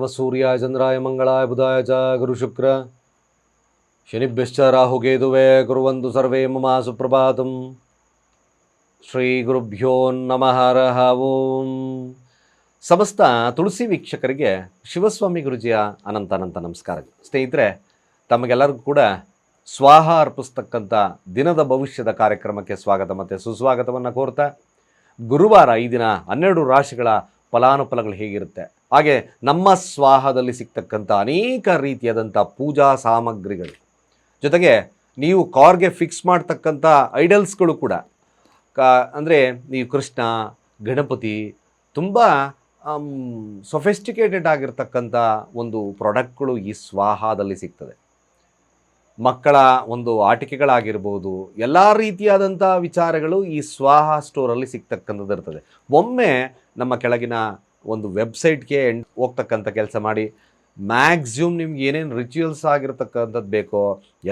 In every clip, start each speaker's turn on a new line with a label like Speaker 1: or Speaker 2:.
Speaker 1: ನಮಃ ಸೂರ್ಯಾಯ ಚಂದ್ರಾಯ ಮಂಗಳಾಯ ಬುಧಾಯ ಚ ಗುರು ಶುಕ್ರ. ಶನಿಭ್ಯಶ್ಚ ರಾಹುಕೇತುವೆ ಕುರುವಂತು ಸರ್ವೇ ಮಮ ಸುಪ್ರಭಾತಂ. ಶ್ರೀ ಗುರುಭ್ಯೋ ನಮಃ ಓಂ ಸಮಸ್ತ ತುಳಸಿ ವೀಕ್ಷಕರಿಗೆ ಶಿವಸ್ವಾಮಿ ಗುರುಜಿಯ ಅನಂತ ಅನಂತ ನಮಸ್ಕಾರ ಸ್ನೇಹಿತರೆ, ತಮಗೆಲ್ಲರಿಗೂ ಕೂಡ ಸ್ವಾಹ ಅರ್ಪಿಸ್ತಕ್ಕಂಥ ದಿನದ ಭವಿಷ್ಯದ ಕಾರ್ಯಕ್ರಮಕ್ಕೆ ಸ್ವಾಗತ ಮತ್ತು ಸುಸ್ವಾಗತವನ್ನು ಕೋರ್ತಾ, ಗುರುವಾರ ಈ ದಿನ ಹನ್ನೆರಡು ರಾಶಿಗಳ ಫಲಾನುಫಲಗಳು ಹೇಗಿರುತ್ತೆ? ಹಾಗೆ ನಮ್ಮ ಸ್ವಾಹದಲ್ಲಿ ಸಿಗ್ತಕ್ಕಂಥ ಅನೇಕ ರೀತಿಯಾದಂಥ ಪೂಜಾ ಸಾಮಗ್ರಿಗಳು. ಜೊತೆಗೆ ನೀವು ಕಾರ್ಗೆ ಫಿಕ್ಸ್ ಮಾಡ್ತಕ್ಕಂಥ ಐಡಲ್ಸ್ಗಳು ಕೂಡ. ಕಾ, ಅಂದರೆ ನೀವು ಕೃಷ್ಣ, ಗಣಪತಿ ತುಂಬ ಸೊಫೆಸ್ಟಿಕೇಟೆಡ್ ಆಗಿರ್ತಕ್ಕಂಥ ಒಂದು ಪ್ರಾಡಕ್ಟ್ಗಳು ಈ ಸ್ವಾಹದಲ್ಲಿ ಸಿಗ್ತದೆ. ಮಕ್ಕಳ ಒಂದು ಆಟಿಕೆಗಳಾಗಿರ್ಬೋದು, ಎಲ್ಲ ರೀತಿಯಾದಂಥ ವಿಚಾರಗಳು ಈ ಸ್ವಾಹ ಸ್ಟೋರಲ್ಲಿ ಸಿಗ್ತಕ್ಕಂಥದ್ದು ಇರ್ತದೆ ಒಮ್ಮೆ ನಮ್ಮ ಕೆಳಗಿನ ಒಂದು ವೆಬ್ಸೈಟ್ಗೆ ಹೋಗ್ತಕ್ಕಂಥ ಕೆಲಸ ಮಾಡಿ ಮ್ಯಾಕ್ಸಿಮಮ್ ನಿಮ್ಗೆ ಏನೇನು ರಿಚುವಲ್ಸ್ ಆಗಿರತಕ್ಕಂಥದ್ದು ಬೇಕೋ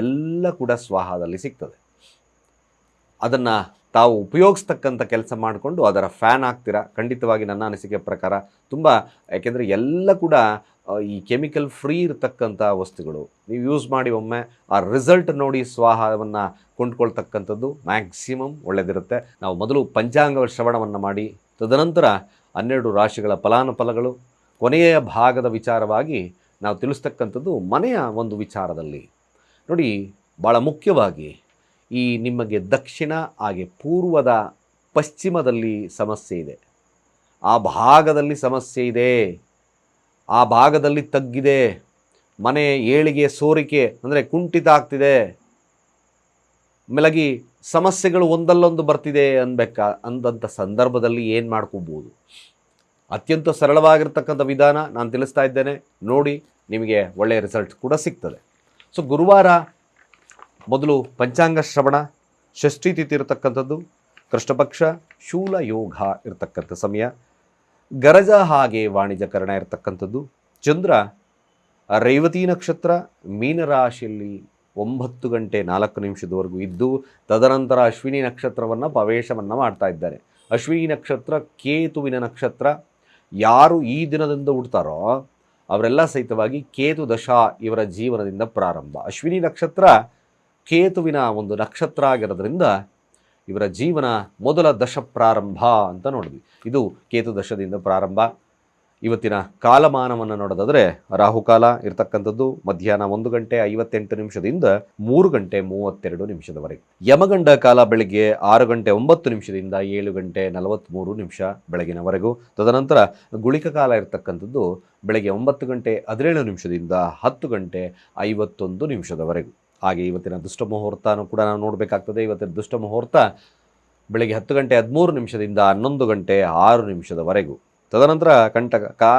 Speaker 1: ಎಲ್ಲ ಕೂಡ ಸ್ವಾಹದಲ್ಲಿ ಸಿಗ್ತದೆ. ಅದನ್ನು ತಾವು ಉಪಯೋಗಿಸ್ತಕ್ಕಂಥ ಕೆಲಸ ಮಾಡಿಕೊಂಡು ಅದರ ಫ್ಯಾನ್ ಆಗ್ತೀರಾ? ಖಂಡಿತವಾಗಿ ನನ್ನ ಅನಿಸಿಕೆ ಪ್ರಕಾರ ತುಂಬ, ಯಾಕೆಂದರೆ ಎಲ್ಲ ಕೂಡ ಈ ಕೆಮಿಕಲ್ ಫ್ರೀ ಇರತಕ್ಕಂಥ ವಸ್ತುಗಳು, ನೀವು ಯೂಸ್ ಮಾಡಿ ಒಮ್ಮೆ ಆ ರಿಸಲ್ಟ್ ನೋಡಿ ಸ್ವಾಹವನ್ನು ಕೊಂಡ್ಕೊಳ್ತಕ್ಕಂಥದ್ದು ಮ್ಯಾಕ್ಸಿಮಮ್ ಒಳ್ಳೆಯದಿರುತ್ತೆ ನಾವು ಮೊದಲು ಪಂಚಾಂಗ ಶ್ರವಣವನ್ನು ಮಾಡಿ, ತದನಂತರ ಹನ್ನೆರಡು ರಾಶಿಗಳ ಫಲಾನುಫಲಗಳು. ಕೊನೆಯ ಭಾಗದ ವಿಚಾರವಾಗಿ ನಾವು ತಿಳಿಸ್ತಕ್ಕಂಥದ್ದು ಮನೆಯ ಒಂದು ವಿಚಾರದಲ್ಲಿ. ನೋಡಿ ಭಾಳ ಮುಖ್ಯವಾಗಿ ಈ ನಿಮಗೆ ದಕ್ಷಿಣ ಹಾಗೆ ಪೂರ್ವದ ಪಶ್ಚಿಮದಲ್ಲಿ ಸಮಸ್ಯೆ ಇದೆ. ಆ ಭಾಗದಲ್ಲಿ ಸಮಸ್ಯೆ ಇದೆ. ಆ ಭಾಗದಲ್ಲಿ ತಗ್ಗಿದೆ. ಮನೆ ಏಳಿಗೆ ಸೋರಿಕೆ ಅಂದರೆ ಕುಂಠಿತ ಆಗ್ತಿದೆ. ಮೆಲಗಿ ಸಮಸ್ಯೆಗಳು ಒಂದಲ್ಲೊಂದು ಬರ್ತಿದೆ ಅನ್ಬೇಕಾ ಅಂದಂಥ ಸಂದರ್ಭದಲ್ಲಿ ಏನು ಮಾಡ್ಕೋಬೋದು? ಅತ್ಯಂತ ಸರಳವಾಗಿರ್ತಕ್ಕಂಥ ವಿಧಾನ ನಾನು ತಿಳಿಸ್ತಾ ಇದ್ದೇನೆ. ನೋಡಿ, ನಿಮಗೆ ಒಳ್ಳೆಯ ರಿಸಲ್ಟ್ ಕೂಡ ಸಿಗ್ತದೆ. ಸೊ ಗುರುವಾರ ಮೊದಲು ಪಂಚಾಂಗ ಶ್ರವಣ, ಷಷ್ಠಿ ತಿಥಿ ಇರತಕ್ಕಂಥದ್ದು, ಕೃಷ್ಣಪಕ್ಷ, ಶೂಲ ಯೋಗ ಇರತಕ್ಕಂಥ ಸಮಯ, ಗರಜ ಹಾಗೆ ವಾಣಿಜ್ಯಕರಣ ಇರತಕ್ಕಂಥದ್ದು, ಚಂದ್ರ, ರೇವತಿ ನಕ್ಷತ್ರ, ಮೀನರಾಶಿಯಲ್ಲಿ ಒಂಬತ್ತು ಗಂಟೆ ನಾಲ್ಕು ನಿಮಿಷದವರೆಗೂ ಇದ್ದು ತದನಂತರ ಅಶ್ವಿನಿ ನಕ್ಷತ್ರವನ್ನು ಪ್ರವೇಶವನ್ನು ಮಾಡ್ತಾ ಇದ್ದಾರೆ. ಅಶ್ವಿನಿ ನಕ್ಷತ್ರ, ಕೇತುವಿನ ನಕ್ಷತ್ರ, ಯಾರು ಈ ದಿನದಿಂದ ಹುಡ್ತಾರೋ ಅವರೆಲ್ಲ ಸಹಿತವಾಗಿ ಕೇತು ದಶಾ ಇವರ ಜೀವನದಿಂದ ಪ್ರಾರಂಭ. ಅಶ್ವಿನಿ ನಕ್ಷತ್ರ ಕೇತುವಿನ ಒಂದು ನಕ್ಷತ್ರ ಆಗಿರೋದ್ರಿಂದ ಇವರ ಜೀವನ ಮೊದಲ ದಶ ಪ್ರಾರಂಭ ಅಂತ ನೋಡಿದ್ವಿ. ಇದು ಕೇತು ದಶದಿಂದ ಪ್ರಾರಂಭ. ಇವತ್ತಿನ ಕಾಲಮಾನವನ್ನು ನೋಡೋದಾದರೆ ರಾಹುಕಾಲ ಇರತಕ್ಕಂಥದ್ದು ಮಧ್ಯಾಹ್ನ ಒಂದು ಗಂಟೆ ಐವತ್ತೆಂಟು ನಿಮಿಷದಿಂದ ಮೂರು ಗಂಟೆ ಮೂವತ್ತೆರಡು ನಿಮಿಷದವರೆಗೆ ಯಮಗಂಡ ಕಾಲ ಬೆಳಗ್ಗೆ ಆರು ಗಂಟೆ ಒಂಬತ್ತು ನಿಮಿಷದಿಂದ ಏಳು ಗಂಟೆ ನಲವತ್ತ್ಮೂರು ನಿಮಿಷ ಬೆಳಗಿನವರೆಗೂ. ತದನಂತರ ಗುಳಿಕ ಕಾಲ ಇರತಕ್ಕಂಥದ್ದು ಬೆಳಗ್ಗೆ ಒಂಬತ್ತು ಗಂಟೆ ಹದಿನೇಳು ನಿಮಿಷದಿಂದ ಹತ್ತು ಗಂಟೆ ಐವತ್ತೊಂದು ನಿಮಿಷದವರೆಗೂ. ಹಾಗೆ ಇವತ್ತಿನ ದುಷ್ಟ ಮುಹೂರ್ತನೂ ಕೂಡ ನಾವು ನೋಡಬೇಕಾಗ್ತದೆ. ಇವತ್ತಿನ ದುಷ್ಟ ಮುಹೂರ್ತ ಬೆಳಗ್ಗೆ ಹತ್ತು ಗಂಟೆ ಹದಿಮೂರು ನಿಮಿಷದಿಂದ ಹನ್ನೊಂದು ಗಂಟೆ ಆರು ನಿಮಿಷದವರೆಗೂ. ತದನಂತರ ಕಂಟಕ, ಕಾ,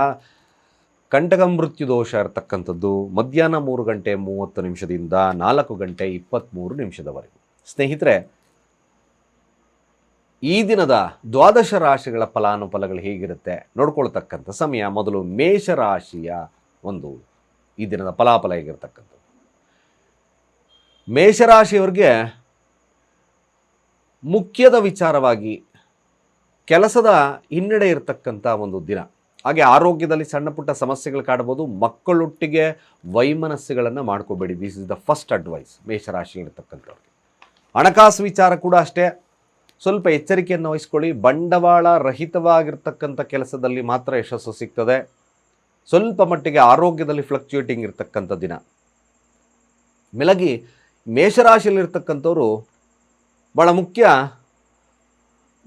Speaker 1: ಕಂಟಕ ಮೃತ್ಯು ದೋಷ ಇರತಕ್ಕಂಥದ್ದು ಮಧ್ಯಾಹ್ನ ಮೂರು ಗಂಟೆ ಮೂವತ್ತು ನಿಮಿಷದಿಂದ ನಾಲ್ಕು ಗಂಟೆ ಇಪ್ಪತ್ತ್ಮೂರು ನಿಮಿಷದವರೆಗೆ. ಸ್ನೇಹಿತರೆ, ಈ ದಿನದ ದ್ವಾದಶ ರಾಶಿಗಳ ಫಲಾನುಫಲಗಳು ಹೇಗಿರುತ್ತೆ ನೋಡ್ಕೊಳ್ತಕ್ಕಂಥ ಸಮಯ ಮೊದಲು ಮೇಷರಾಶಿಯ ಒಂದು ಈ ದಿನದ ಫಲಾಫಲ ಹೇಗಿರ್ತಕ್ಕಂಥದ್ದು. ಮೇಷರಾಶಿಯವ್ರಿಗೆ ಮುಖ್ಯದ ವಿಚಾರವಾಗಿ ಕೆಲಸದ ಹಿನ್ನಡೆ ಇರತಕ್ಕಂಥ ಒಂದು ದಿನ. ಹಾಗೆ ಆರೋಗ್ಯದಲ್ಲಿ ಸಣ್ಣ ಪುಟ್ಟ ಸಮಸ್ಯೆಗಳು ಕಾಡ್ಬೋದು ಮಕ್ಕಳೊಟ್ಟಿಗೆ ವೈಮನಸ್ಸುಗಳನ್ನು ಮಾಡ್ಕೋಬೇಡಿ. This is the first advice ಮೇಷರಾಶಿ ಇರತಕ್ಕಂಥವ್ರಿಗೆ. ಹಣಕಾಸು ವಿಚಾರ ಕೂಡ ಅಷ್ಟೇ. ಸ್ವಲ್ಪ ಎಚ್ಚರಿಕೆಯನ್ನು ವಹಿಸ್ಕೊಳ್ಳಿ. ಬಂಡವಾಳ ರಹಿತವಾಗಿರ್ತಕ್ಕಂಥ ಕೆಲಸದಲ್ಲಿ ಮಾತ್ರ ಯಶಸ್ಸು ಸಿಗ್ತದೆ. ಸ್ವಲ್ಪ ಮಟ್ಟಿಗೆ ಆರೋಗ್ಯದಲ್ಲಿ ಫ್ಲಕ್ಚುಯೇಟಿಂಗ್ ಇರತಕ್ಕಂಥ ದಿನ. ಮೆಲಗಿ ಮೇಷರಾಶಿಯಲ್ಲಿರ್ತಕ್ಕಂಥವ್ರು ಭಾಳ ಮುಖ್ಯ.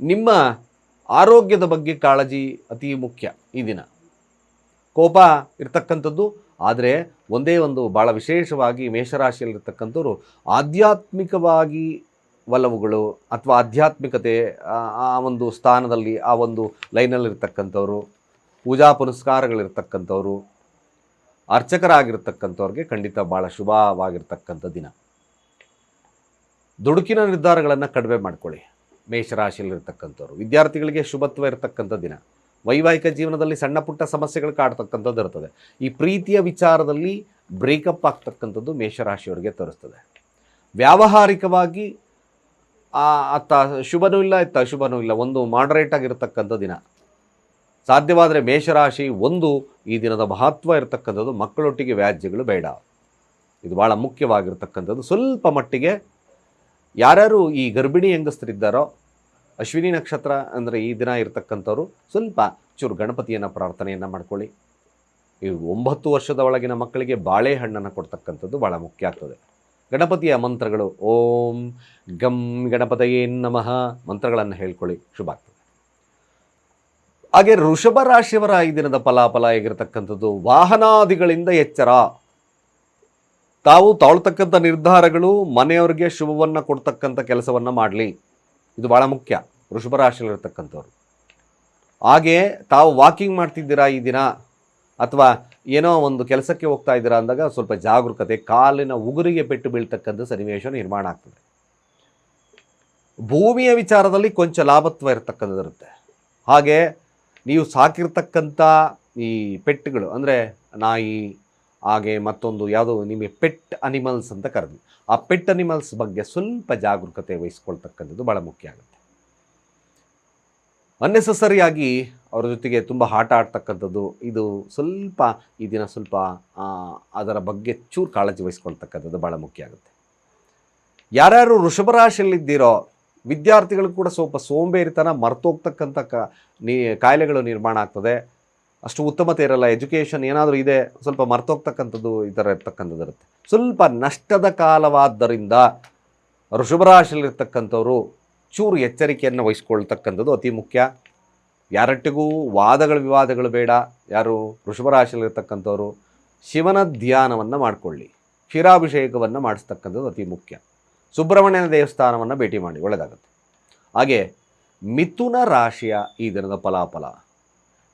Speaker 1: ನಿಮ್ಮ ಆರೋಗ್ಯದ ಬಗ್ಗೆ ಕಾಳಜಿ ಅತಿ ಮುಖ್ಯ ಈ ದಿನ. ಕೋಪ ಇರ್ತಕ್ಕಂಥದ್ದು, ಆದರೆ ಒಂದೇ ಒಂದು ಭಾಳ ವಿಶೇಷವಾಗಿ ಮೇಷರಾಶಿಯಲ್ಲಿರ್ತಕ್ಕಂಥವ್ರು ಆಧ್ಯಾತ್ಮಿಕವಾಗಿ ಒಲವುಗಳು ಅಥವಾ ಆಧ್ಯಾತ್ಮಿಕತೆ, ಆ- ಒಂದು ಸ್ಥಾನದಲ್ಲಿ, ಆ ಒಂದು ಲೈನಲ್ಲಿರ್ತಕ್ಕಂಥವ್ರು, ಪೂಜಾ ಪುನಸ್ಕಾರಗಳಿರ್ತಕ್ಕಂಥವ್ರು, ಅರ್ಚಕರಾಗಿರ್ತಕ್ಕಂಥವ್ರಿಗೆ ಖಂಡಿತ ಭಾಳ ಶುಭವಾಗಿರ್ತಕ್ಕಂಥ ದಿನ. ದುಡುಕಿನ ನಿರ್ಧಾರಗಳನ್ನು ಕಡಿಮೆ ಮಾಡ್ಕೊಳ್ಳಿ. ಮೇಷರಾಶಿಯಲ್ಲಿರ್ತಕ್ಕಂಥವ್ರು, ವಿದ್ಯಾರ್ಥಿಗಳಿಗೆ ಶುಭತ್ವ ಇರತಕ್ಕಂಥ ದಿನ. ವೈವಾಹಿಕ ಜೀವನದಲ್ಲಿ ಸಣ್ಣ ಪುಟ್ಟ ಸಮಸ್ಯೆಗಳು ಕಾಡ್ತಕ್ಕಂಥದ್ದು ಇರ್ತದೆ. ಈ ಪ್ರೀತಿಯ ವಿಚಾರದಲ್ಲಿ ಬ್ರೇಕಪ್ ಆಗ್ತಕ್ಕಂಥದ್ದು ಮೇಷರಾಶಿಯವರಿಗೆ ತೋರಿಸ್ತದೆ. ವ್ಯಾವಹಾರಿಕವಾಗಿ ಅತ್ತ ಶುಭನೂ ಇಲ್ಲ, ಇತ್ತ ಅಶುಭನೂ ಇಲ್ಲ, ಒಂದು ಮಾಡರೇಟ್ ಆಗಿರ್ತಕ್ಕಂಥ ದಿನ. ಸಾಧ್ಯವಾದರೆ ಮೇಷರಾಶಿ ಒಂದು ಈ ದಿನದ ಮಹತ್ವ ಇರತಕ್ಕಂಥದ್ದು ಮಕ್ಕಳೊಟ್ಟಿಗೆ ವ್ಯಾಜ್ಯಗಳು ಬೇಡ. ಇದು ಭಾಳ ಮುಖ್ಯವಾಗಿರ್ತಕ್ಕಂಥದ್ದು. ಸ್ವಲ್ಪ ಮಟ್ಟಿಗೆ ಯಾರ್ಯಾರು ಈ ಗರ್ಭಿಣಿ ಹೆಂಗಸರಿದ್ದಾರೋ, ಅಶ್ವಿನಿ ನಕ್ಷತ್ರ ಅಂದರೆ ಈ ದಿನ ಇರತಕ್ಕಂಥವ್ರು, ಸ್ವಲ್ಪ ಚೂರು ಗಣಪತಿಯನ್ನು ಪ್ರಾರ್ಥನೆಯನ್ನು ಮಾಡ್ಕೊಳ್ಳಿ. ಈ ಒಂಬತ್ತು ವರ್ಷದ ಒಳಗಿನ ಮಕ್ಕಳಿಗೆ ಬಾಳೆಹಣ್ಣನ್ನು ಕೊಡ್ತಕ್ಕಂಥದ್ದು ಭಾಳ ಮುಖ್ಯ ಆಗ್ತದೆ. ಗಣಪತಿಯ ಮಂತ್ರಗಳು, ಓಂ ಗಂ ಗಣಪತಯೇ ನಮಃ ಮಂತ್ರಗಳನ್ನು ಹೇಳ್ಕೊಳ್ಳಿ, ಶುಭ ಆಗ್ತದೆ. ಹಾಗೆ ಋಷಭ ರಾಶಿಯವರ ಈ ದಿನದ ಫಲಾಫಲ ಹೇಗಿರತಕ್ಕಂಥದ್ದು, ವಾಹನಾದಿಗಳಿಂದ ಎಚ್ಚರ. ತಾವು ತಾಳ್ತಕ್ಕಂಥ ನಿರ್ಧಾರಗಳು ಮನೆಯವರಿಗೆ ಶುಭವನ್ನು ಕೊಡ್ತಕ್ಕಂಥ ಕೆಲಸವನ್ನು ಮಾಡಲಿ. ಇದು ಭಾಳ ಮುಖ್ಯ. ವೃಷಭ ರಾಶಿಯಲ್ಲಿರ್ತಕ್ಕಂಥವ್ರು. ಹಾಗೆ ತಾವು ವಾಕಿಂಗ್ ಮಾಡ್ತಿದ್ದೀರಾ ಈ ದಿನ? ಅಥವಾ ಏನೋ ಒಂದು ಕೆಲಸಕ್ಕೆ ಹೋಗ್ತಾ ಇದ್ದೀರಾ ಅಂದಾಗ ಸ್ವಲ್ಪ ಜಾಗರೂಕತೆ, ಕಾಲಿನ ಉಗುರಿಗೆ ಪೆಟ್ಟು ಬೀಳ್ತಕ್ಕಂಥ ಸನ್ನಿವೇಶ ನಿರ್ಮಾಣ ಆಗ್ತದೆ. ಭೂಮಿಯ ವಿಚಾರದಲ್ಲಿ ಕೊಂಚ ಲಾಭತ್ವ ಇರತಕ್ಕಂಥದ್ದಿರುತ್ತೆ. ಹಾಗೆ ನೀವು ಸಾಕಿರ್ತಕ್ಕಂಥ ಈ ಪೆಟ್ಟುಗಳು, ಅಂದರೆ ನಾಯಿ ಹಾಗೆ ಮತ್ತೊಂದು ಯಾವುದೋ ನಿಮಗೆ ಪೆಟ್ ಅನಿಮಲ್ಸ್ ಅಂತ ಕರೆದು ಆ ಪೆಟ್ ಅನಿಮಲ್ಸ್ ಬಗ್ಗೆ ಸ್ವಲ್ಪ ಜಾಗರೂಕತೆ ವಹಿಸ್ಕೊಳ್ತಕ್ಕಂಥದ್ದು ಭಾಳ ಮುಖ್ಯ ಆಗುತ್ತೆ. ಅನ್ನೆಸಸರಿಯಾಗಿ ಅವರ ಜೊತೆಗೆ ತುಂಬ ಆಟ ಆಡ್ತಕ್ಕಂಥದ್ದು, ಇದು ಸ್ವಲ್ಪ, ಈ ದಿನ ಸ್ವಲ್ಪ ಅದರ ಬಗ್ಗೆ ಚೂರು ಕಾಳಜಿ ವಹಿಸ್ಕೊಳ್ತಕ್ಕಂಥದ್ದು ಭಾಳ ಮುಖ್ಯ ಆಗುತ್ತೆ. ಯಾರ್ಯಾರು ವೃಷಭರಾಶಿಯಲ್ಲಿದ್ದೀರೋ, ವಿದ್ಯಾರ್ಥಿಗಳು ಕೂಡ ಸ್ವಲ್ಪ ಸೋಂಬೇರಿತನ ಮರ್ತೋಗ್ತಕ್ಕಂಥ ಕ ಕಾಯಿಲೆಗಳು ನಿರ್ಮಾಣ ಆಗ್ತದೆ. ಅಷ್ಟು ಉತ್ತಮತೆ ಇರಲ್ಲ ಎಜುಕೇಷನ್ ಏನಾದರೂ ಇದೆ, ಸ್ವಲ್ಪ ಮರ್ತೋಗ್ತಕ್ಕಂಥದ್ದು ಈ ಥರ ಇರ್ತಕ್ಕಂಥದ್ದು ಇರುತ್ತೆ ಸ್ವಲ್ಪ ನಷ್ಟದ ಕಾಲವಾದ್ದರಿಂದ ಋಷಭ ರಾಶಿಯಲ್ಲಿರ್ತಕ್ಕಂಥವ್ರು ಚೂರು ಎಚ್ಚರಿಕೆಯನ್ನು ವಹಿಸ್ಕೊಳ್ತಕ್ಕಂಥದ್ದು ಅತಿ ಮುಖ್ಯ. ಯಾರಟ್ಟಿಗೂ ವಾದಗಳು, ವಿವಾದಗಳು ಬೇಡ. ಯಾರು ಋಷಭ ರಾಶಿಯಲ್ಲಿರ್ತಕ್ಕಂಥವ್ರು ಶಿವನ ಧ್ಯಾನವನ್ನು ಮಾಡಿಕೊಳ್ಳಿ. ಕ್ಷೀರಾಭಿಷೇಕವನ್ನು ಮಾಡಿಸ್ತಕ್ಕಂಥದ್ದು ಅತಿ ಮುಖ್ಯ. ಸುಬ್ರಹ್ಮಣ್ಯನ ದೇವಸ್ಥಾನವನ್ನು ಭೇಟಿ ಮಾಡಿ, ಒಳ್ಳೆಯದಾಗುತ್ತೆ. ಹಾಗೆ ಮಿಥುನ ರಾಶಿಯ ಈ ದಿನದ ಫಲಾಫಲ.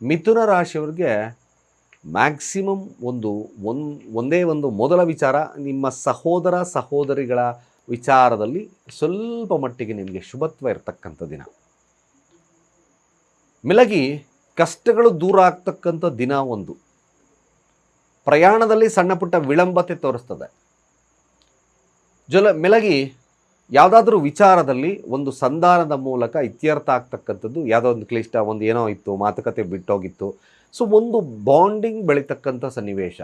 Speaker 1: ಮಿಥುನ ರಾಶಿಯವ್ರಿಗೆ ಮ್ಯಾಕ್ಸಿಮಮ್ ಒಂದು ಒನ್, ಒಂದೇ ಒಂದು ಮೊದಲ ವಿಚಾರ ನಿಮ್ಮ ಸಹೋದರ ಸಹೋದರಿಗಳ ವಿಚಾರದಲ್ಲಿ ಸ್ವಲ್ಪ ಮಟ್ಟಿಗೆ ನಿಮಗೆ ಶುಭತ್ವ ಇರತಕ್ಕಂಥ ದಿನ. ಮಿಲಗಿ ಕಷ್ಟಗಳು ದೂರ ಆಗ್ತಕ್ಕಂಥ ದಿನ ಒಂದು. ಪ್ರಯಾಣದಲ್ಲಿ ಸಣ್ಣ ಪುಟ್ಟ ವಿಳಂಬತೆ ತೋರಿಸ್ತದೆ. ಜೊಲ, ಮಿಲಗಿ ಯಾವುದಾದ್ರೂ ವಿಚಾರದಲ್ಲಿ ಒಂದು ಸಂಧಾನದ ಮೂಲಕ ಇತ್ಯರ್ಥ ಆಗ್ತಕ್ಕಂಥದ್ದು ಯಾವುದೋ ಒಂದು ಕ್ಲಿಷ್ಟ, ಒಂದು ಏನೋ ಇತ್ತು, ಮಾತುಕತೆ ಬಿಟ್ಟೋಗಿತ್ತು. ಸೊ, ಒಂದು ಬಾಂಡಿಂಗ್ ಬೆಳೀತಕ್ಕಂಥ ಸನ್ನಿವೇಶ.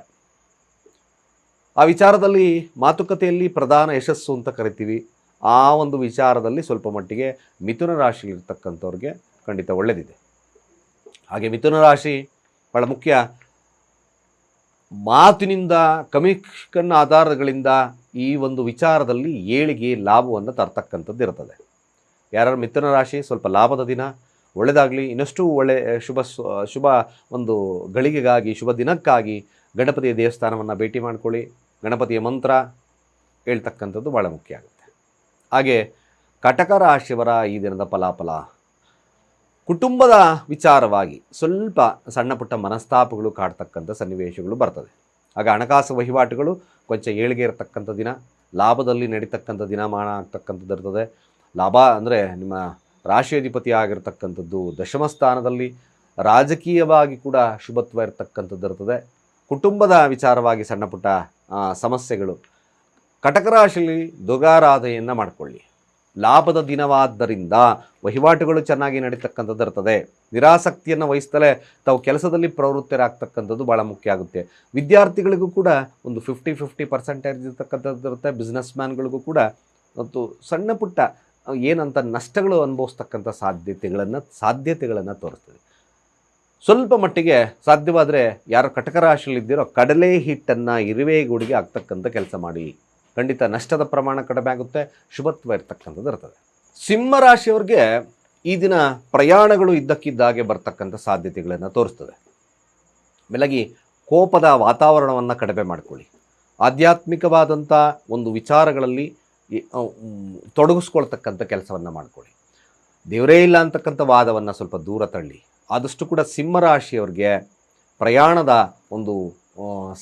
Speaker 1: ಆ ವಿಚಾರದಲ್ಲಿ ಮಾತುಕತೆಯಲ್ಲಿ ಪ್ರಧಾನ ಯಶಸ್ಸು ಅಂತ ಕರಿತೀವಿ. ಆ ಒಂದು ವಿಚಾರದಲ್ಲಿ ಸ್ವಲ್ಪ ಮಟ್ಟಿಗೆ ಮಿಥುನ ರಾಶಿಯಲ್ಲಿರ್ತಕ್ಕಂಥವ್ರಿಗೆ ಖಂಡಿತ ಒಳ್ಳೆಯದಿದೆ ಹಾಗೆ ಮಿಥುನ ರಾಶಿ ಭಾಳ ಮುಖ್ಯ. ಮಾತಿನಿಂದ ಕಮಿಷನ್ ಆಧಾರಗಳಿಂದ ಈ ಒಂದು ವಿಚಾರದಲ್ಲಿ ಏಳಿಗೆ ಲಾಭವನ್ನು ತರ್ತಕ್ಕಂಥದ್ದು ಇರ್ತದೆ. ಯಾರು ಮಿಥುನ ರಾಶಿ, ಸ್ವಲ್ಪ ಲಾಭದ ದಿನ ಒಳ್ಳೆಯದಾಗಲಿ ಇನ್ನಷ್ಟು ಒಳ್ಳೆ ಶುಭ ಶುಭ ಒಂದು ಗಳಿಗೆಗಾಗಿ, ಶುಭ ದಿನಕ್ಕಾಗಿ ಗಣಪತಿಯ ದೇವಸ್ಥಾನವನ್ನು ಭೇಟಿ ಮಾಡ್ಕೊಳ್ಳಿ. ಗಣಪತಿಯ ಮಂತ್ರ ಹೇಳ್ತಕ್ಕಂಥದ್ದು ಭಾಳ ಮುಖ್ಯ ಆಗುತ್ತೆ. ಹಾಗೆ ಕಟಕ ರಾಶಿಯವರ ಈ ದಿನದ ಫಲಾಫಲ ಕುಟುಂಬದ ವಿಚಾರವಾಗಿ ಸ್ವಲ್ಪ ಸಣ್ಣ ಪುಟ್ಟ ಮನಸ್ತಾಪಗಳು ಕಾಡ್ತಕ್ಕಂಥ ಸನ್ನಿವೇಶಗಳು ಬರ್ತದೆ. ಆಗ ಹಣಕಾಸು ವಹಿವಾಟುಗಳು ಕೊಂಚ ಏಳಿಗೆ ಇರತಕ್ಕಂಥ ದಿನ, ಲಾಭದಲ್ಲಿ ನಡೀತಕ್ಕಂಥ ದಿನಮಾನ ಆಗ್ತಕ್ಕಂಥದ್ದು ಇರ್ತದೆ ಲಾಭ ಅಂದರೆ ನಿಮ್ಮ ರಾಶಿಯಾಧಿಪತಿ ಆಗಿರ್ತಕ್ಕಂಥದ್ದು ದಶಮ ಸ್ಥಾನದಲ್ಲಿ ರಾಜಕೀಯವಾಗಿ ಕೂಡ ಶುಭತ್ವ ಇರತಕ್ಕಂಥದ್ದು ಇರ್ತದೆ ಕುಟುಂಬದ ವಿಚಾರವಾಗಿ ಸಣ್ಣ ಪುಟ್ಟ ಸಮಸ್ಯೆಗಳು. ಕಟಕ ದುರ್ಗಾರಾಧೆಯನ್ನು ಮಾಡಿಕೊಳ್ಳಿ. ಲಾಭದ ದಿನವಾದ್ದರಿಂದ ವಹಿವಾಟುಗಳು ಚೆನ್ನಾಗಿ ನಡೀತಕ್ಕಂಥದ್ದು ಇರ್ತದೆ. ನಿರಾಸಕ್ತಿಯನ್ನು ವಹಿಸ್ತಲೇ ತಾವು ಕೆಲಸದಲ್ಲಿ ಪ್ರವೃತ್ತರಾಗ್ತಕ್ಕಂಥದ್ದು ಭಾಳ ಮುಖ್ಯ ಆಗುತ್ತೆ. ವಿದ್ಯಾರ್ಥಿಗಳಿಗೂ ಕೂಡ ಒಂದು ಫಿಫ್ಟಿ ಫಿಫ್ಟಿ ಪರ್ಸೆಂಟೇಜ್ ಇರ್ತಕ್ಕಂಥದ್ದು ಇರುತ್ತೆ. ಬಿಸ್ನೆಸ್ ಮ್ಯಾನ್ಗಳಿಗೂ ಕೂಡ ಮತ್ತು ಸಣ್ಣ ಪುಟ್ಟ ಏನಂತ ನಷ್ಟಗಳು ಅನುಭವಿಸ್ತಕ್ಕಂಥ ಸಾಧ್ಯತೆಗಳನ್ನು ಸಾಧ್ಯತೆಗಳನ್ನು ತೋರಿಸ್ತದೆ. ಸ್ವಲ್ಪ ಮಟ್ಟಿಗೆ ಸಾಧ್ಯವಾದರೆ ಯಾರು ಕಟಕ ರಾಶಿಯಲ್ಲಿದ್ದೀರೋ ಕಡಲೆ ಹಿಟ್ಟನ್ನು ಇರುವೆಗೂಡಿಗೆ ಆಗ್ತಕ್ಕಂಥ ಕೆಲಸ ಮಾಡಿ. ಖಂಡಿತ ನಷ್ಟದ ಪ್ರಮಾಣ ಕಡಿಮೆ ಆಗುತ್ತೆ, ಶುಭತ್ವ ಇರ್ತಕ್ಕಂಥದ್ದು ಇರ್ತದೆ. ಸಿಂಹರಾಶಿಯವ್ರಿಗೆ ಈ ದಿನ ಪ್ರಯಾಣಗಳು ಇದ್ದಕ್ಕಿದ್ದಾಗೆ ಬರ್ತಕ್ಕಂಥ ಸಾಧ್ಯತೆಗಳನ್ನು ತೋರಿಸ್ತದೆ. ಮೇಲಾಗಿ ಕೋಪದ ವಾತಾವರಣವನ್ನು ಕಡಿಮೆ ಮಾಡಿಕೊಳ್ಳಿ. ಆಧ್ಯಾತ್ಮಿಕವಾದಂಥ ಒಂದು ವಿಚಾರಗಳಲ್ಲಿ ತೊಡಗಿಸ್ಕೊಳ್ತಕ್ಕಂಥ ಕೆಲಸವನ್ನು ಮಾಡಿಕೊಳ್ಳಿ. ದೇವರೇ ಇಲ್ಲ ಅಂತಕ್ಕಂಥ ವಾದವನ್ನು ಸ್ವಲ್ಪ ದೂರ ತಳ್ಳಿ. ಆದಷ್ಟು ಕೂಡ ಸಿಂಹರಾಶಿಯವ್ರಿಗೆ ಪ್ರಯಾಣದ ಒಂದು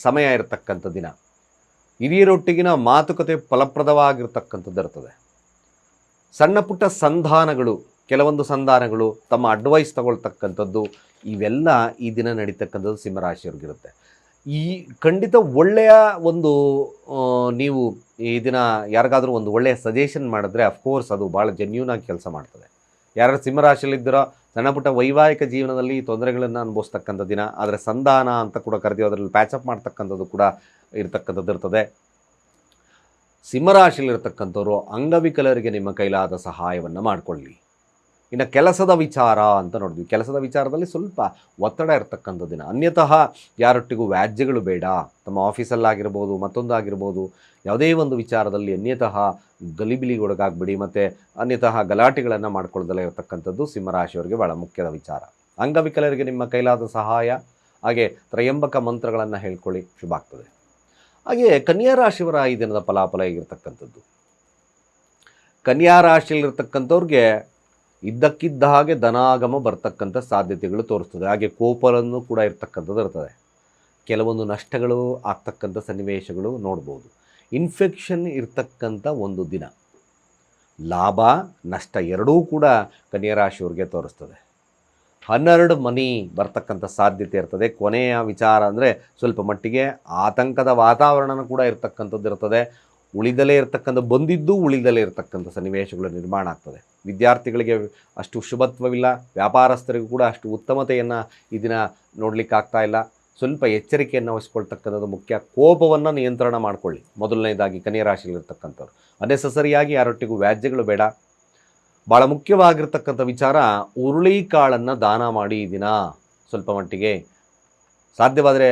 Speaker 1: ಸಮಯ ಇರತಕ್ಕಂಥ ದಿನ. ಹಿರಿಯರೊಟ್ಟಿಗಿನ ಮಾತುಕತೆ ಫಲಪ್ರದವಾಗಿರ್ತಕ್ಕಂಥದ್ದು ಇರ್ತದೆ. ಸಣ್ಣ ಪುಟ್ಟ ಸಂಧಾನಗಳು, ಕೆಲವೊಂದು ಸಂಧಾನಗಳು ತಮ್ಮ ಅಡ್ವೈಸ್ ತಗೊಳ್ತಕ್ಕಂಥದ್ದು, ಇವೆಲ್ಲ ಈ ದಿನ ನಡೀತಕ್ಕಂಥದ್ದು ಸಿಂಹರಾಶಿಯವ್ರಿಗಿರುತ್ತೆ. ಈ ಖಂಡಿತ ಒಳ್ಳೆಯ ಒಂದು ನೀವು ಈ ದಿನ ಯಾರಿಗಾದರೂ ಒಂದು ಒಳ್ಳೆಯ ಸಜೆಷನ್ ಮಾಡಿದ್ರೆ ಅಫ್ಕೋರ್ಸ್ ಅದು ಭಾಳ ಜೆನ್ಯೂನಾಗಿ ಕೆಲಸ ಮಾಡ್ತದೆ. ಯಾರು ಸಿಂಹರಾಶಿಯಲ್ಲಿದ್ದೀರೋ ಸಣ್ಣ ಪುಟ್ಟ ವೈವಾಹಿಕ ಜೀವನದಲ್ಲಿ ತೊಂದರೆಗಳನ್ನು ಅನುಭವಿಸ್ತಕ್ಕಂಥ ದಿನ, ಆದರೆ ಸಂಧಾನ ಅಂತ ಕೂಡ ಕರಿತೀವಿ ಅದರಲ್ಲಿ ಪ್ಯಾಚಪ್ ಮಾಡ್ತಕ್ಕಂಥದ್ದು ಕೂಡ ಇರ್ತಕ್ಕಂಥದ್ದು ಇರ್ತದೆ. ಸಿಂಹರಾಶಿಯಲ್ಲಿರ್ತಕ್ಕಂಥವ್ರು ಅಂಗವಿಕಲರಿಗೆ ನಿಮ್ಮ ಕೈಲಾದ ಸಹಾಯವನ್ನು ಮಾಡಿಕೊಳ್ಳಿ. ಇನ್ನು ಕೆಲಸದ ವಿಚಾರ ಅಂತ ನೋಡಿದ್ವಿ. ಕೆಲಸದ ವಿಚಾರದಲ್ಲಿ ಸ್ವಲ್ಪ ಒತ್ತಡ ಇರತಕ್ಕಂಥ ದಿನ. ಅನ್ಯತಃ ಯಾರೊಟ್ಟಿಗೂ ವ್ಯಾಜ್ಯಗಳು ಬೇಡ. ತಮ್ಮ ಆಫೀಸಲ್ಲಾಗಿರ್ಬೋದು ಮತ್ತೊಂದು ಆಗಿರ್ಬೋದು ಯಾವುದೇ ಒಂದು ವಿಚಾರದಲ್ಲಿ ಅನ್ಯತಃ ಗಲಿಬಿಲಿಗೊಳಗಾಗ್ಬಿಡಿ ಮತ್ತು ಅನ್ಯತಃ ಗಲಾಟೆಗಳನ್ನು ಮಾಡ್ಕೊಳ್ಳದಲ್ಲೇ ಇರತಕ್ಕಂಥದ್ದು ಸಿಂಹರಾಶಿಯವರಿಗೆ ಭಾಳ ಮುಖ್ಯದ ವಿಚಾರ. ಅಂಗವಿಕಲರಿಗೆ ನಿಮ್ಮ ಕೈಲಾದ ಸಹಾಯ, ಹಾಗೆ ತ್ರಯಂಬಕ ಮಂತ್ರಗಳನ್ನು ಹೇಳ್ಕೊಳ್ಳಿ, ಶುಭ ಆಗ್ತದೆ. ಹಾಗೆಯೇ ಕನ್ಯಾ ರಾಶಿಯವರ ಈ ದಿನದ ಫಲಾಫಲ ಹೇಗಿರ್ತಕ್ಕಂಥದ್ದು? ಕನ್ಯಾ ರಾಶಿಯಲ್ಲಿರ್ತಕ್ಕಂಥವ್ರಿಗೆ ಇದ್ದಕ್ಕಿದ್ದ ಹಾಗೆ ಧನಾಗಮ ಬರ್ತಕ್ಕಂಥ ಸಾಧ್ಯತೆಗಳು ತೋರಿಸ್ತದೆ. ಹಾಗೆ ಕೋಪಲನ್ನು ಕೂಡ ಇರ್ತಕ್ಕಂಥದ್ದು ಇರ್ತದೆ. ಕೆಲವೊಂದು ನಷ್ಟಗಳು ಆಗ್ತಕ್ಕಂಥ ಸನ್ನಿವೇಶಗಳು ನೋಡ್ಬೋದು. ಇನ್ಫೆಕ್ಷನ್ ಇರ್ತಕ್ಕಂಥ ಒಂದು ದಿನ. ಲಾಭ, ನಷ್ಟ ಎರಡೂ ಕೂಡ ಕನ್ಯಾ ರಾಶಿಯವ್ರಿಗೆ ತೋರಿಸ್ತದೆ. ಹನ್ನೆರಡು ಮನಿ ಬರ್ತಕ್ಕಂಥ ಸಾಧ್ಯತೆ ಇರ್ತದೆ. ಕೊನೆಯ ವಿಚಾರ ಅಂದರೆ ಸ್ವಲ್ಪ ಮಟ್ಟಿಗೆ ಆತಂಕದ ವಾತಾವರಣನೂ ಕೂಡ ಇರ್ತಕ್ಕಂಥದ್ದು ಇರ್ತದೆ. ಉಳಿದಲೇ ಇರ್ತಕ್ಕಂಥ, ಬಂದಿದ್ದು ಉಳಿದಲೇ ಇರ್ತಕ್ಕಂಥ ಸನ್ನಿವೇಶಗಳು ನಿರ್ಮಾಣ ಆಗ್ತದೆ. ವಿದ್ಯಾರ್ಥಿಗಳಿಗೆ ಅಷ್ಟು ಶುಭತ್ವವಿಲ್ಲ. ವ್ಯಾಪಾರಸ್ಥರಿಗೂ ಕೂಡ ಅಷ್ಟು ಉತ್ತಮತೆಯನ್ನು ಈ ದಿನ ನೋಡಲಿಕ್ಕೆ ಆಗ್ತಾ ಇಲ್ಲ. ಸ್ವಲ್ಪ ಎಚ್ಚರಿಕೆಯನ್ನು ವಹಿಸ್ಕೊಳ್ತಕ್ಕಂಥದ್ದು ಮುಖ್ಯ. ಕೋಪವನ್ನು ನಿಯಂತ್ರಣ ಮಾಡಿಕೊಳ್ಳಿ. ಮೊದಲನೇದಾಗಿ ಕನ್ಯಾ ರಾಶಿಯಲ್ಲಿರ್ತಕ್ಕಂಥವ್ರು. ಅನ್ನೆಸಸರಿಯಾಗಿ ಯಾರೊಟ್ಟಿಗೂ ವ್ಯಾಜ್ಯಗಳು ಬೇಡ. ಭಾಳ ಮುಖ್ಯವಾಗಿರ್ತಕ್ಕಂಥ ವಿಚಾರ ಹುರುಳಿಕಾಳನ್ನು ದಾನ ಮಾಡಿ ದಿನ ಸ್ವಲ್ಪ ಮಟ್ಟಿಗೆ. ಸಾಧ್ಯವಾದರೆ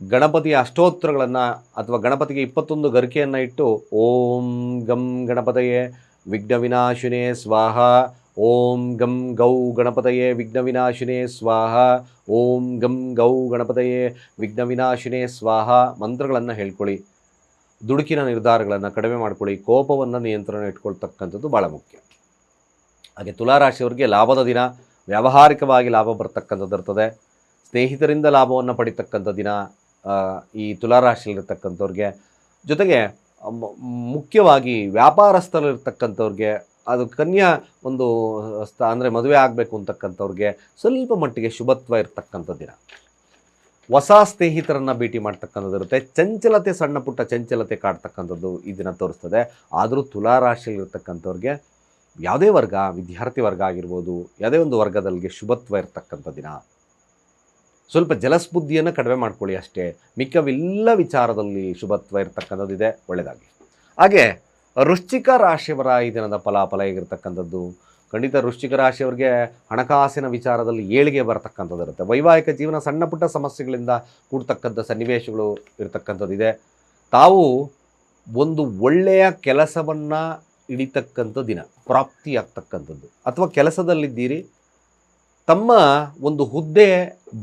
Speaker 1: ಗಣಪತಿಯ ಅಷ್ಟೋತ್ತರಗಳನ್ನು ಅಥವಾ ಗಣಪತಿಗೆ ಇಪ್ಪತ್ತೊಂದು ಗರಿಕೆಯನ್ನು ಇಟ್ಟು ಓಂ ಗಂ ಗಣಪತಯೇ ವಿಘ್ನ ವಿನಾಶಿನೇ ಸ್ವಾಹ ಓಂ ಗಂ ಗೌ ಗಣಪತಯೇ ವಿಘ್ನ ವಿನಾಶಿನೇ ಸ್ವಾಹ. ಓಂ ಗಂ ಗೌ ಗಣಪತಯೇ ವಿಘ್ನ ವಿನಾಶಿನೇ ಸ್ವಾಹ. ಮಂತ್ರಗಳನ್ನು ಹೇಳ್ಕೊಳ್ಳಿ. ದುಡುಕಿನ ನಿರ್ಧಾರಗಳನ್ನು ಕಡಿಮೆ ಮಾಡ್ಕೊಳ್ಳಿ. ಕೋಪವನ್ನು ನಿಯಂತ್ರಣ ಇಟ್ಕೊಳ್ತಕ್ಕಂಥದ್ದು ಭಾಳ ಮುಖ್ಯ. ಹಾಗೆ ತುಲಾರಾಶಿಯವರಿಗೆ ಲಾಭದ ದಿನ, ವ್ಯಾವಹಾರಿಕವಾಗಿ ಲಾಭ ಬರ್ತಕ್ಕಂಥದ್ದು ಇರ್ತದೆ. ಸ್ನೇಹಿತರಿಂದ ಲಾಭವನ್ನು ಪಡಿತಕ್ಕಂಥ ದಿನ ಈ ತುಲಾರಾಶಿಯಲ್ಲಿರ್ತಕ್ಕಂಥವ್ರಿಗೆ ಜೊತೆಗೆ ಮುಖ್ಯವಾಗಿ ವ್ಯಾಪಾರಸ್ಥರಲ್ಲಿರ್ತಕ್ಕಂಥವ್ರಿಗೆ ಅದು ಕನ್ಯಾ ಒಂದು ಸ್ಥ, ಅಂದರೆ ಮದುವೆ ಆಗಬೇಕು ಅಂತಕ್ಕಂಥವ್ರಿಗೆ ಸ್ವಲ್ಪ ಮಟ್ಟಿಗೆ ಶುಭತ್ವ ಇರ್ತಕ್ಕಂಥ ದಿನ. ಹೊಸ ಸ್ನೇಹಿತರನ್ನು ಭೇಟಿ ಮಾಡ್ತಕ್ಕಂಥದ್ದಿರುತ್ತೆ ಚಂಚಲತೆ, ಸಣ್ಣ ಪುಟ್ಟ ಚಂಚಲತೆ ಕಾಡ್ತಕ್ಕಂಥದ್ದು ಈ ದಿನ ತೋರಿಸ್ತದೆ. ಆದರೂ ತುಲಾರಾಶಿಯಲ್ಲಿರ್ತಕ್ಕಂಥವ್ರಿಗೆ ಯಾವುದೇ ವರ್ಗ, ವಿದ್ಯಾರ್ಥಿ ವರ್ಗ ಆಗಿರ್ಬೋದು, ಯಾವುದೇ ಒಂದು ವರ್ಗದಲ್ಲಿ ಶುಭತ್ವ ಇರ್ತಕ್ಕಂಥ ದಿನ. ಸ್ವಲ್ಪ ಜಲಸ್ಬುದ್ಧಿಯನ್ನು ಕಡಿಮೆ ಮಾಡ್ಕೊಳ್ಳಿ ಅಷ್ಟೇ. ಮಿಕ್ಕವೆಲ್ಲ ವಿಚಾರದಲ್ಲಿ ಶುಭತ್ವ ಇರ್ತಕ್ಕಂಥದ್ದಿದೆ. ಒಳ್ಳೆಯದಾಗಿ ಹಾಗೆ ವೃಶ್ಚಿಕ ರಾಶಿಯವರ ಈ ದಿನದ ಫಲಾಫಲ ಹೇಗಿರ್ತಕ್ಕಂಥದ್ದು? ಖಂಡಿತ ವೃಶ್ಚಿಕ ರಾಶಿಯವರಿಗೆ ಹಣಕಾಸಿನ ವಿಚಾರದಲ್ಲಿ ಏಳಿಗೆ ಬರತಕ್ಕಂಥದ್ದು ಇರುತ್ತೆ. ವೈವಾಹಿಕ ಜೀವನ ಸಣ್ಣ ಪುಟ್ಟ ಸಮಸ್ಯೆಗಳಿಂದ ಕೂಡ್ತಕ್ಕಂಥ ಸನ್ನಿವೇಶಗಳು ಇರತಕ್ಕಂಥದ್ದಿದೆ. ತಾವು ಒಂದು ಒಳ್ಳೆಯ ಕೆಲಸವನ್ನು ಹಿಡಿತಕ್ಕಂಥ ದಿನ, ಪ್ರಾಪ್ತಿಯಾಗ್ತಕ್ಕಂಥದ್ದು. ಅಥವಾ ಕೆಲಸದಲ್ಲಿದ್ದೀರಿ, ತಮ್ಮ ಒಂದು ಹುದ್ದೆ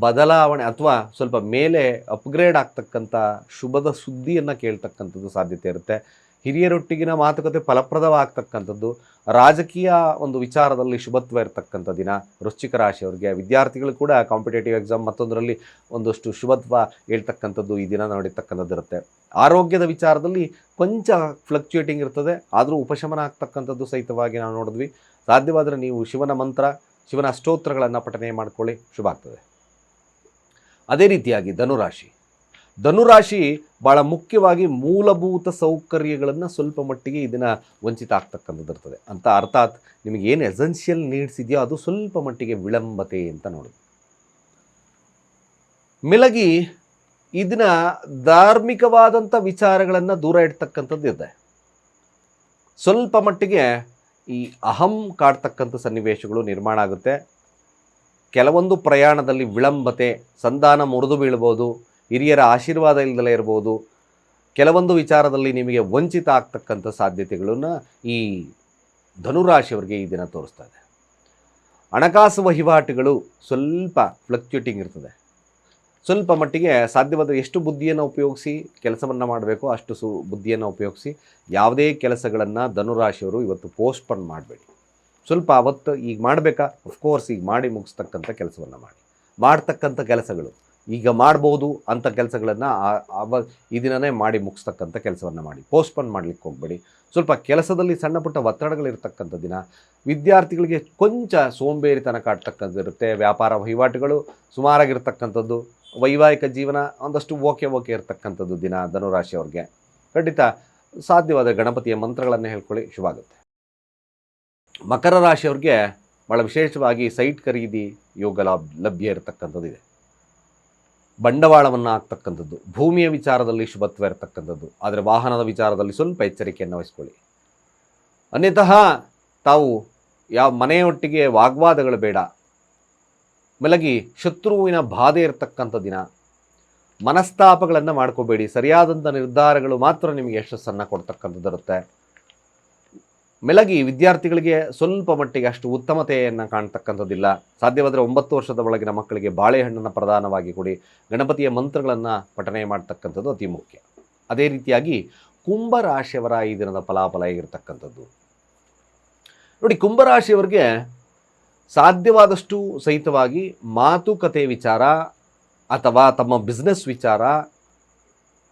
Speaker 1: ಬದಲಾವಣೆ ಅಥವಾ ಸ್ವಲ್ಪ ಮೇಲೆ ಅಪ್ಗ್ರೇಡ್ ಆಗ್ತಕ್ಕಂಥ ಶುಭದ ಸುದ್ದಿಯನ್ನು ಕೇಳ್ತಕ್ಕಂಥದ್ದು ಸಾಧ್ಯತೆ ಇರುತ್ತೆ. ಹಿರಿಯರೊಟ್ಟಿಗಿನ ಮಾತುಕತೆ ಫಲಪ್ರದವಾಗ್ತಕ್ಕಂಥದ್ದು, ರಾಜಕೀಯ ಒಂದು ವಿಚಾರದಲ್ಲಿ ಶುಭತ್ವ ಇರತಕ್ಕಂಥ ದಿನ ವೃಶ್ಚಿಕ ರಾಶಿಯವರಿಗೆ. ವಿದ್ಯಾರ್ಥಿಗಳು ಕೂಡ ಕಾಂಪಿಟೇಟಿವ್ ಎಕ್ಸಾಮ್ ಮತ್ತೊಂದರಲ್ಲಿ ಒಂದಷ್ಟು ಶುಭತ್ವ ಹೇಳ್ತಕ್ಕಂಥದ್ದು ಈ ದಿನ ನೋಡಿರ್ತಕ್ಕಂಥದ್ದಿರುತ್ತೆ ಆರೋಗ್ಯದ ವಿಚಾರದಲ್ಲಿ ಕೊಂಚ ಫ್ಲಕ್ಚುಯೇಟಿಂಗ್ ಇರ್ತದೆ, ಆದರೂ ಉಪಶಮನ ಆಗ್ತಕ್ಕಂಥದ್ದು ಸಹಿತವಾಗಿ ನಾವು ನೋಡಿದ್ವಿ. ಸಾಧ್ಯವಾದರೆ ನೀವು ಶಿವನ ಮಂತ್ರ, ಶಿವನ ಸ್ತೋತ್ರಗಳನ್ನು ಪಠನೆ ಮಾಡಿಕೊಳ್ಳಿ, ಶುಭ ಆಗ್ತದೆ. ಅದೇ ರೀತಿಯಾಗಿ ಧನುರಾಶಿ. ಧನುರಾಶಿ ಭಾಳ ಮುಖ್ಯವಾಗಿ ಮೂಲಭೂತ ಸೌಕರ್ಯಗಳನ್ನು ಸ್ವಲ್ಪ ಮಟ್ಟಿಗೆ ಇದನ್ನು ವಂಚಿತ ಆಗ್ತಕ್ಕಂಥದ್ದು ಇರ್ತದೆ. ಅಂತ ಅರ್ಥಾತ್ ನಿಮಗೆ ಏನು ಎಸೆನ್ಷಿಯಲ್ ನೀಡ್ಸ್ ಇದೆಯೋ ಅದು ಸ್ವಲ್ಪ ಮಟ್ಟಿಗೆ ವಿಳಂಬತೆ ಅಂತ ನೋಡಿ. ಮಿಲಗಿ ಇದನ್ನ ಧಾರ್ಮಿಕವಾದಂಥ ವಿಚಾರಗಳನ್ನು ದೂರ ಇಡ್ತಕ್ಕಂಥದ್ದು ಇದೆ. ಸ್ವಲ್ಪ ಮಟ್ಟಿಗೆ ಈ ಅಹಂ ಕಾಡ್ತಕ್ಕಂಥ ಸನ್ನಿವೇಶಗಳು ನಿರ್ಮಾಣ ಆಗುತ್ತೆ. ಕೆಲವೊಂದು ಪ್ರಯಾಣದಲ್ಲಿ ವಿಳಂಬತೆ, ಸಂಧಾನ ಮುರಿದು ಬೀಳ್ಬೋದು. ಹಿರಿಯರ ಆಶೀರ್ವಾದ ಇಲ್ಲದಲೇ ಇರ್ಬೋದು. ಕೆಲವೊಂದು ವಿಚಾರದಲ್ಲಿ ನಿಮಗೆ ವಂಚಿತ ಆಗ್ತಕ್ಕಂಥ ಸಾಧ್ಯತೆಗಳನ್ನು ಈ ಧನುರಾಶಿಯವರಿಗೆ ಈ ದಿನ ತೋರಿಸ್ತಾ ಇದೆ. ಹಣಕಾಸು ವಹಿವಾಟುಗಳು ಸ್ವಲ್ಪ ಫ್ಲಕ್ಚುಯೇಟಿಂಗ್ ಇರ್ತದೆ. ಸ್ವಲ್ಪ ಮಟ್ಟಿಗೆ ಸಾಧ್ಯವಾದರೆ ಎಷ್ಟು ಬುದ್ಧಿಯನ್ನು ಉಪಯೋಗಿಸಿ ಕೆಲಸವನ್ನು ಮಾಡಬೇಕು, ಅಷ್ಟು ಸು ಬುದ್ಧಿಯನ್ನು ಉಪಯೋಗಿಸಿ ಯಾವುದೇ ಕೆಲಸಗಳನ್ನು ಧನುರಾಶಿಯವರು ಇವತ್ತು ಪೋಸ್ಟ್ಪೋನ್ ಮಾಡಬೇಡಿ. ಸ್ವಲ್ಪ ಅವತ್ತು ಈಗ ಮಾಡಬೇಕಾ? ಅಫ್ಕೋರ್ಸ್ ಈಗ ಮಾಡಿ ಮುಗಿಸ್ತಕ್ಕಂಥ ಕೆಲಸವನ್ನು ಮಾಡಿ. ಮಾಡ್ತಕ್ಕಂಥ ಕೆಲಸಗಳು. ಈಗ ಮಾಡ್ಬೋದು ಅಂಥ ಕೆಲಸಗಳನ್ನು ಅವ ಈ ದಿನನೇ ಮಾಡಿ ಮುಗಿಸ್ತಕ್ಕಂಥ ಕೆಲಸವನ್ನು ಮಾಡಿ. ಪೋಸ್ಟ್ಪೋನ್ ಮಾಡಲಿಕ್ಕೆ ಹೋಗಬೇಡಿ. ಸ್ವಲ್ಪ ಕೆಲಸದಲ್ಲಿ ಸಣ್ಣ ಪುಟ್ಟ ಒತ್ತಡಗಳಿರ್ತಕ್ಕಂಥ ದಿನ. ವಿದ್ಯಾರ್ಥಿಗಳಿಗೆ ಕೊಂಚ ಸೋಂಬೇರಿತನ ಕಾಡ್ತಕ್ಕಂಥದ್ದು ಇರುತ್ತೆ. ವ್ಯಾಪಾರ ವಹಿವಾಟುಗಳು ಸುಮಾರಾಗಿರ್ತಕ್ಕಂಥದ್ದು. ವೈವಾಹಿಕ ಜೀವನ ಒಂದಷ್ಟು ಓಕೆ ಓಕೆ ಇರತಕ್ಕಂಥದ್ದು ದಿನ ಧನುರಾಶಿಯವ್ರಿಗೆ ಖಂಡಿತ ಸಾಧ್ಯವಾದ ಗಣಪತಿಯ ಮಂತ್ರಗಳನ್ನು ಹೇಳ್ಕೊಳ್ಳಿ. ಶುಭ ಆಗುತ್ತೆ ಮಕರ ರಾಶಿಯವ್ರಿಗೆ ಭಾಳ ವಿಶೇಷವಾಗಿ ಸೈಟ್ ಖರೀದಿ ಯೋಗ ಲಾಭ ಲಭ್ಯ ಇರತಕ್ಕಂಥದ್ದಿದೆ. ಬಂಡವಾಳವನ್ನು ಹಾಕ್ತಕ್ಕಂಥದ್ದು ಭೂಮಿಯ ವಿಚಾರದಲ್ಲಿ ಶುಭತ್ವ ಇರತಕ್ಕಂಥದ್ದು, ಆದರೆ ವಾಹನದ ವಿಚಾರದಲ್ಲಿ ಸ್ವಲ್ಪ ಎಚ್ಚರಿಕೆಯನ್ನು ವಹಿಸ್ಕೊಳ್ಳಿ. ಅನ್ಯತಃ ತಾವು ಯಾವ ಮನೆಯೊಟ್ಟಿಗೆ ವಾಗ್ವಾದಗಳು ಬೇಡ. ಮೆಲಗಿ ಶತ್ರುವಿನ ಬಾಧೆ ಇರತಕ್ಕಂಥ ದಿನ. ಮನಸ್ತಾಪಗಳನ್ನು ಮಾಡ್ಕೋಬೇಡಿ. ಸರಿಯಾದಂಥ ನಿರ್ಧಾರಗಳು ಮಾತ್ರ ನಿಮಗೆ ಯಶಸ್ಸನ್ನು ಕೊಡ್ತಕ್ಕಂಥದ್ದಿರುತ್ತೆ ಮೆಲಗಿ ವಿದ್ಯಾರ್ಥಿಗಳಿಗೆ ಸ್ವಲ್ಪ ಮಟ್ಟಿಗೆ ಅಷ್ಟು ಉತ್ತಮತೆಯನ್ನು ಕಾಣ್ತಕ್ಕಂಥದ್ದಿಲ್ಲ. ಸಾಧ್ಯವಾದರೆ ಒಂಬತ್ತು ವರ್ಷದ ಒಳಗಿನ ಮಕ್ಕಳಿಗೆ ಬಾಳೆಹಣ್ಣನ್ನು ಪ್ರಧಾನವಾಗಿ ಕೊಡಿ. ಗಣಪತಿಯ ಮಂತ್ರಗಳನ್ನು ಪಠನೆ ಮಾಡ್ತಕ್ಕಂಥದ್ದು ಅತಿ ಮುಖ್ಯ. ಅದೇ ರೀತಿಯಾಗಿ ಕುಂಭರಾಶಿಯವರ ಈ ದಿನದ ಫಲಾಫಲ ಆಗಿರ್ತಕ್ಕಂಥದ್ದು ನೋಡಿ, ಕುಂಭರಾಶಿಯವರಿಗೆ ಸಾಧ್ಯವಾದಷ್ಟು ಸಹಿತವಾಗಿ ಮಾತುಕತೆ ವಿಚಾರ ಅಥವಾ ತಮ್ಮ ಬಿಸ್ನೆಸ್ ವಿಚಾರ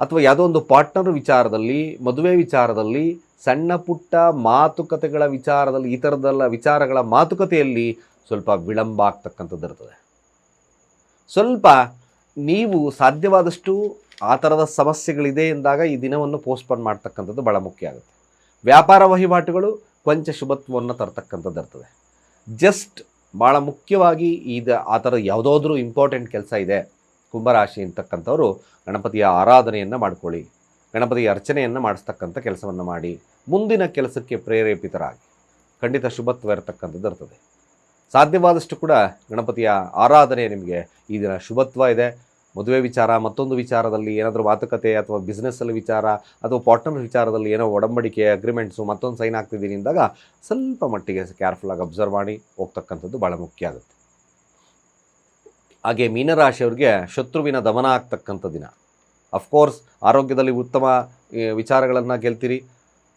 Speaker 1: ಅಥವಾ ಯಾವುದೋ ಒಂದು ಪಾರ್ಟ್ನರ್ ವಿಚಾರದಲ್ಲಿ, ಮದುವೆ ವಿಚಾರದಲ್ಲಿ ಸಣ್ಣ ಪುಟ್ಟ ಮಾತುಕತೆಗಳ ವಿಚಾರದಲ್ಲಿ, ಈ ಥರದ್ದೆಲ್ಲ ವಿಚಾರಗಳ ಮಾತುಕತೆಯಲ್ಲಿ ಸ್ವಲ್ಪ ವಿಳಂಬ ಆಗ್ತಕ್ಕಂಥದ್ದು ಇರ್ತದೆ. ಸ್ವಲ್ಪ ನೀವು ಸಾಧ್ಯವಾದಷ್ಟು ಆ ಥರದ ಸಮಸ್ಯೆಗಳಿದೆ ಎಂದಾಗ ಈ ದಿನವನ್ನು ಪೋಸ್ಟ್ಪೋನ್ ಮಾಡ್ತಕ್ಕಂಥದ್ದು ಭಾಳ ಮುಖ್ಯ ಆಗುತ್ತೆ. ವ್ಯಾಪಾರ ವಹಿವಾಟುಗಳು ಕೊಂಚ ಶುಭತ್ವವನ್ನು ತರ್ತಕ್ಕಂಥದ್ದು ಇರ್ತದೆ. ಜಸ್ಟ್ ಭಾಳ ಮುಖ್ಯವಾಗಿ ಇದು ಆ ಥರ ಯಾವುದಾದ್ರೂ ಇಂಪಾರ್ಟೆಂಟ್ ಕೆಲಸ ಇದೆ, ಕುಂಭರಾಶಿ ಅಂತಕ್ಕಂಥವರು ಗಣಪತಿಯ ಆರಾಧನೆಯನ್ನು ಮಾಡ್ಕೊಳ್ಳಿ. ಗಣಪತಿಯ ಅರ್ಚನೆಯನ್ನು ಮಾಡಿಸ್ತಕ್ಕಂಥ ಕೆಲಸವನ್ನು ಮಾಡಿ ಮುಂದಿನ ಕೆಲಸಕ್ಕೆ ಪ್ರೇರೇಪಿತರಾಗಿ ಖಂಡಿತ ಶುಭತ್ವ ಇರತಕ್ಕಂಥದ್ದು ಇರ್ತದೆ. ಸಾಧ್ಯವಾದಷ್ಟು ಕೂಡ ಗಣಪತಿಯ ಆರಾಧನೆ ನಿಮಗೆ ಈ ದಿನ ಶುಭತ್ವ ಇದೆ. ಮದುವೆ ವಿಚಾರ, ಮತ್ತೊಂದು ವಿಚಾರದಲ್ಲಿ ಏನಾದರೂ ಮಾತುಕತೆ ಅಥವಾ ಬಿಸ್ನೆಸ್ಸಲ್ಲಿ ವಿಚಾರ ಅಥವಾ ಪಾರ್ಟ್ನರ್ ವಿಚಾರದಲ್ಲಿ ಏನೋ ಒಡಂಬಡಿಕೆ ಅಗ್ರಿಮೆಂಟ್ಸು ಮತ್ತೊಂದು ಸೈನ್ ಆಗ್ತಿದ್ದೀನಿ ಅಂದಾಗ ಸ್ವಲ್ಪ ಮಟ್ಟಿಗೆ ಕೇರ್ಫುಲ್ಲಾಗಿ ಅಬ್ಸರ್ವ್ ಮಾಡಿ ಹೋಗ್ತಕ್ಕಂಥದ್ದು ಭಾಳ ಮುಖ್ಯ ಆಗುತ್ತೆ. ಹಾಗೆ ಮೀನರಾಶಿಯವ್ರಿಗೆ ಶತ್ರುವಿನ ದಮನ ಆಗ್ತಕ್ಕಂಥ ದಿನ. ಅಫ್ಕೋರ್ಸ್ ಆರೋಗ್ಯದಲ್ಲಿ ಉತ್ತಮ ವಿಚಾರಗಳನ್ನು ಗೆಲ್ತೀರಿ.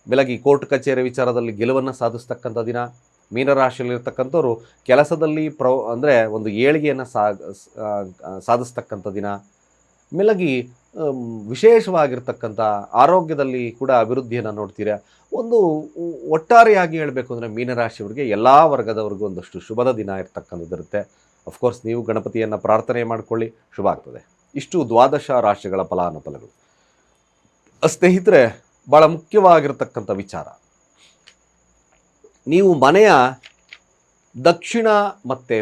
Speaker 1: ಬೆಳಗ್ಗೆ ಕೋರ್ಟ್ ಕಚೇರಿ ವಿಚಾರದಲ್ಲಿ ಗೆಲುವನ್ನು ಸಾಧಿಸ್ತಕ್ಕಂಥ ದಿನ. ಮೀನರಾಶಿಯಲ್ಲಿರ್ತಕ್ಕಂಥವ್ರು ಕೆಲಸದಲ್ಲಿ ಪ್ರ, ಅಂದರೆ ಒಂದು ಏಳಿಗೆಯನ್ನು ಸಾಧಿಸ್ತಕ್ಕಂಥ ದಿನ. ಮೆಲಗಿ ವಿಶೇಷವಾಗಿರ್ತಕ್ಕಂಥ ಆರೋಗ್ಯದಲ್ಲಿ ಕೂಡ ಅಭಿವೃದ್ಧಿಯನ್ನು ನೋಡ್ತೀರಾ? ಒಂದು ಒಟ್ಟಾರೆಯಾಗಿ ಹೇಳಬೇಕು ಅಂದರೆ ಮೀನರಾಶಿಯವರಿಗೆ ಎಲ್ಲ ವರ್ಗದವ್ರಿಗೂ ಒಂದಷ್ಟು ಶುಭದ ದಿನ ಇರ್ತಕ್ಕಂಥದ್ದಿರುತ್ತೆ. ಅಫ್ಕೋರ್ಸ್ ನೀವು ಗಣಪತಿಯನ್ನು ಪ್ರಾರ್ಥನೆ ಮಾಡಿಕೊಳ್ಳಿ. ಶುಭ ಆಗ್ತದೆ. ಇಷ್ಟು ದ್ವಾದಶ ರಾಶಿಗಳ ಫಲಾನುಫಲಗಳು ಸ್ನೇಹಿತರೆ ಭಾಳ ಮುಖ್ಯವಾಗಿರತಕ್ಕಂಥ ವಿಚಾರ. ನೀವು ಮನೆಯ ದಕ್ಷಿಣ ಮತ್ತು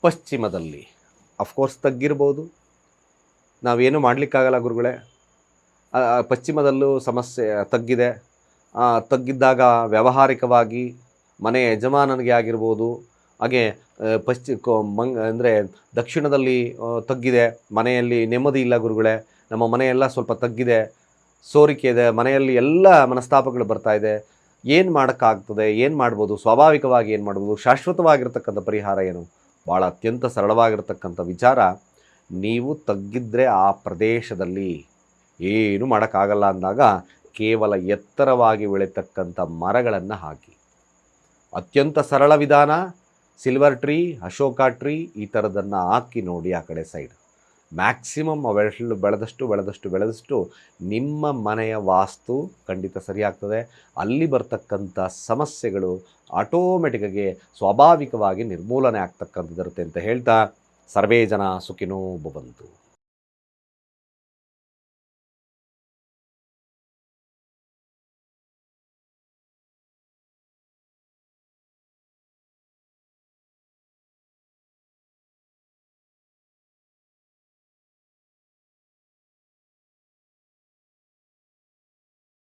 Speaker 1: ಪಶ್ಚಿಮದಲ್ಲಿ ಅಫ್ಕೋರ್ಸ್ ತಗ್ಗಿರ್ಬೋದು. ನಾವೇನು ಮಾಡಲಿಕ್ಕಾಗಲ್ಲ ಗುರುಗಳೇ. ಪಶ್ಚಿಮದಲ್ಲೂ ಸಮಸ್ಯೆ ತಗ್ಗಿದೆ. ತಗ್ಗಿದ್ದಾಗ ವ್ಯಾವಹಾರಿಕವಾಗಿ ಮನೆ ಯಜಮಾನನಿಗೆ ಆಗಿರ್ಬೋದು ಹಾಗೆ ಪಶ್ಚಿ, ಕೊ- ಮಂಗ್, ಅಂದರೆ ದಕ್ಷಿಣದಲ್ಲಿ ತಗ್ಗಿದೆ, ಮನೆಯಲ್ಲಿ ನೆಮ್ಮದಿ ಇಲ್ಲ ಗುರುಗಳೇ, ನಮ್ಮ ಮನೆಯೆಲ್ಲ ಸ್ವಲ್ಪ ತಗ್ಗಿದೆ, ಸೋರಿಕೆ ಇದೆ, ಮನೆಯಲ್ಲಿ ಎಲ್ಲ ಮನಸ್ತಾಪಗಳು ಬರ್ತಾ ಇದೆ, ಏನು ಮಾಡೋಕ್ಕಾಗ್ತದೆ, ಏನು ಮಾಡ್ಬೋದು, ಸ್ವಾಭಾವಿಕವಾಗಿ ಏನು ಮಾಡ್ಬೋದು, ಶಾಶ್ವತವಾಗಿರ್ತಕ್ಕಂಥ ಪರಿಹಾರ ಏನು? ಭಾಳ ಅತ್ಯಂತ ಸರಳವಾಗಿರ್ತಕ್ಕಂಥ ವಿಚಾರ, ನೀವು ತಗ್ಗಿದ್ರೆ ಆ ಪ್ರದೇಶದಲ್ಲಿ ಏನು ಮಾಡೋಕ್ಕಾಗಲ್ಲ ಅಂದಾಗ, ಕೇವಲ ಎತ್ತರವಾಗಿ ಬೆಳೀತಕ್ಕಂಥ ಮರಗಳನ್ನು ಹಾಕಿ. ಅತ್ಯಂತ ಸರಳ ವಿಧಾನ ಸಿಲ್ವರ್ ಟ್ರೀ ಅಶೋಕ ಟ್ರೀ ಈ ಥರದನ್ನು ಹಾಕಿ ನೋಡಿ ಆ ಕಡೆ ಸೈಡ್ ಮ್ಯಾಕ್ಸಿಮಮ್ ಅವೆಷ್ಟು ಬೆಳೆದಷ್ಟು ಬೆಳೆದಷ್ಟು ಬೆಳೆದಷ್ಟು ನಿಮ್ಮ ಮನೆಯ ವಾಸ್ತು ಖಂಡಿತ ಸರಿಯಾಗ್ತದೆ. ಅಲ್ಲಿ ಬರ್ತಕ್ಕಂಥ ಸಮಸ್ಯೆಗಳು ಆಟೋಮೆಟಿಕ್ಕಾಗಿ ಸ್ವಾಭಾವಿಕವಾಗಿ ನಿರ್ಮೂಲನೆ ಆಗ್ತಕ್ಕಂಥದ್ದಿರುತ್ತೆ ಅಂತ ಹೇಳ್ತಾ, ಸರ್ವೇ ಜನ ಸುಖಿನೋ ಭವಂತು.